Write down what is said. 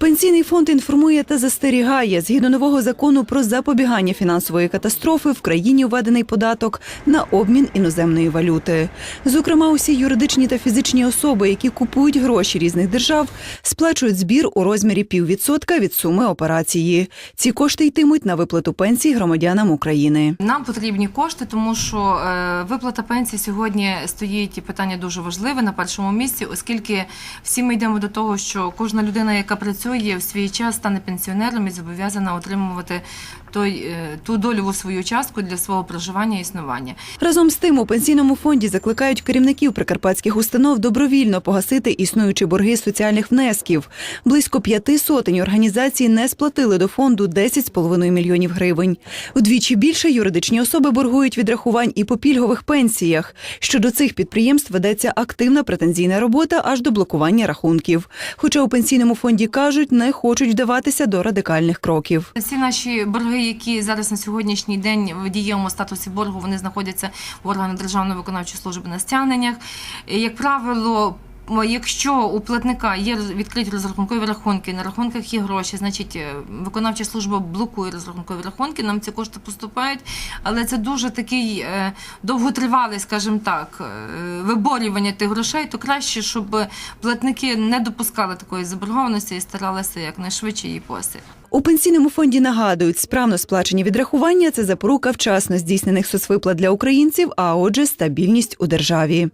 Пенсійний фонд інформує та застерігає, згідно нового закону про запобігання фінансової катастрофи в країні введений податок на обмін іноземної валюти. Зокрема, усі юридичні та фізичні особи, які купують гроші різних держав, сплачують збір у розмірі піввідсотка від суми операції. Ці кошти йтимуть на виплату пенсій громадянам України. Нам потрібні кошти, тому що е, виплата пенсії сьогодні стоїть питання дуже важливе на першому місці, оскільки всі ми йдемо до того, що кожна людина, яка працює в свій час, стане пенсіонером і зобов'язана отримувати той е, ту дольову свою частку для свого проживання і існування. Разом з тим у пенсійному фонді закликають керівників прикарпатських установ добровільно погасити існуючі борги соціальних внесків. Близько п'яти сотень організацій не сплатили до фонду 10,5 мільйонів гривень. Удвічі більше юридичні особи боргують відрахувань і по пільгових пенсіях. Щодо цих підприємств ведеться активна претензійна робота аж до блокування рахунків. Хоча у пенсійному фонді кажуть, не хочуть вдаватися до радикальних кроків. Всі наші борги, які зараз на сьогоднішній день в дієвому статусі боргу, вони знаходяться в органах Державної виконавчої служби на стягненнях. Як правило, Якщо у платника є відкриті розрахункові рахунки, на рахунках є гроші, значить е, виконавча служба блокує розрахункові рахунки, нам ці кошти поступають, але це дуже такий е, довготривалий, скажімо так, е, виборювання тих грошей, то краще, щоб платники не допускали такої заборгованості і старалися якнайшвидше її погасити. У пенсійному фонді нагадують, справно сплачені відрахування це запорука вчасно здійснених соцвиплат для українців, а отже, стабільність у державі.